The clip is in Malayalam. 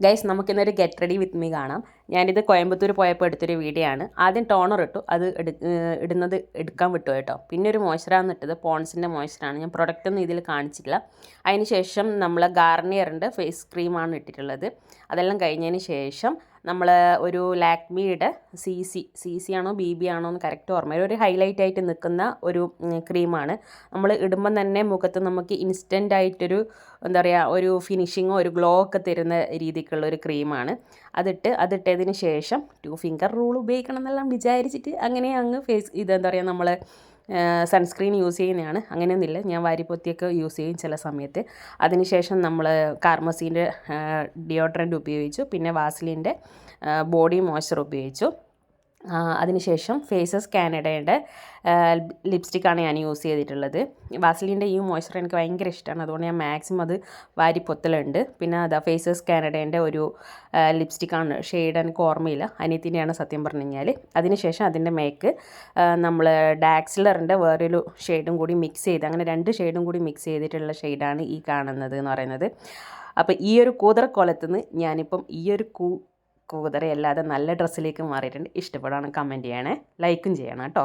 ഗൈസ് നമുക്കിന്നൊരു ഗെറ്റ് റെഡി വിത്ത് മീ കാണാം. ഞാനിത് കോയമ്പത്തൂർ പോയപ്പോൾ എടുത്തൊരു വീഡിയോ ആണ് ആദ്യം ടോണർ ഇട്ടു. അത് ഇടുന്നത് എടുക്കാൻ വിട്ടു കേട്ടോ. പിന്നെ ഒരു മോയ്സ്ചറാണ് ഇട്ടത് പോൺസിന്റെ മോയ്സ്ചറാണ് ഞാൻ പ്രൊഡക്റ്റ് ഒന്നും ഇതിൽ കാണിച്ചില്ല അതിന് ശേഷം നമ്മൾ ഗാർണിയറിന്റെ ഫേസ് ക്രീമാണ് ഇട്ടിട്ടുള്ളത്. അതെല്ലാം കഴിഞ്ഞതിന് ശേഷം നമ്മൾ ഒരു ലാക്മിയുടെ സി സി സി സി ആണോ ബി ബി ആണോ എന്ന് കറക്റ്റ് ഓർമ്മയില്ല ഒരു ഹൈലൈറ്റ് ആയിട്ട് നിൽക്കുന്ന ഒരു ക്രീമാണ് നമ്മൾ ഇടുമ്പം തന്നെ മുഖത്ത് നമുക്ക് ഇൻസ്റ്റന്റ് ആയിട്ടൊരു എന്താ പറയുക ഒരു ഫിനിഷിങ്ങോ ഒരു ഗ്ലോ ഒക്കെ തരുന്ന രീതിക്കുള്ള ഒരു ക്രീമാണ് അതിട്ട് അതിട്ടതിന് ശേഷം ടു ഫിംഗർ റൂൾ ഉപയോഗിക്കണം എന്നെല്ലാം വിചാരിച്ചിട്ട് അങ്ങനെ അങ്ങ് ഫേസ് ഇതെന്താ പറയുക നമ്മൾ സൺസ്ക്രീൻ യൂസ് ചെയ്യുന്നതാണ് അങ്ങനെയൊന്നുമില്ല. ഞാൻ വാരിപ്പൊത്തിയൊക്കെ യൂസ് ചെയ്യും ചില സമയത്ത്. അതിനുശേഷം നമ്മൾ കാർമസീന്റെ ഡിയോഡ്രന്റ് ഉപയോഗിച്ചു. പിന്നെ വാസ്ലിന്റെ ബോഡി മോയ്സ്ചർ ഉപയോഗിച്ചു. അതിനുശേഷം ഫേസസ് കാനഡയുടെ ലിപ്സ്റ്റിക്കാണ് ഞാൻ യൂസ് ചെയ്തിട്ടുള്ളത്. വാസലിന്റെ ഈ മോയ്സ്ചർ എനിക്ക് ഭയങ്കര ഇഷ്ടമാണ്. അതുകൊണ്ട് ഞാൻ മാക്സിമം അത് വാരി പൊത്തലുണ്ട്. പിന്നെ അതാ ഫേസസ് കാനഡേന്റെ ഒരു ലിപ്സ്റ്റിക്കാണ്. ഷെയ്ഡ് എനിക്ക് ഓർമ്മയില്ല. അനിയത്തിന്റെയാണ് സത്യം പറഞ്ഞു കഴിഞ്ഞാൽ അതിനുശേഷം അതിന്റെ മേക്ക് നമ്മൾ ഡാക്സിലറിന്റെ വേറൊരു ഷെയ്ഡും കൂടി മിക്സ് ചെയ്ത് അങ്ങനെ രണ്ട് ഷെയ്ഡും കൂടി മിക്സ് ചെയ്തിട്ടുള്ള ഷെയ്ഡാണ് ഈ കാണുന്നത് എന്ന് പറയുന്നത്. അപ്പോൾ ഈ ഒരു കൂതറക്കോലത്ത് നിന്ന് ഞാനിപ്പം ഈ ഒരു കൂ കൂതറയല്ലാതെ നല്ല ഡ്രസ്സിലേക്ക് മാറിയിട്ടുണ്ട്. ഇഷ്ടപ്പെടുകയാണെങ്കിൽ കമന്റ് ചെയ്യണേ. ലൈക്കും ചെയ്യണം കേട്ടോ.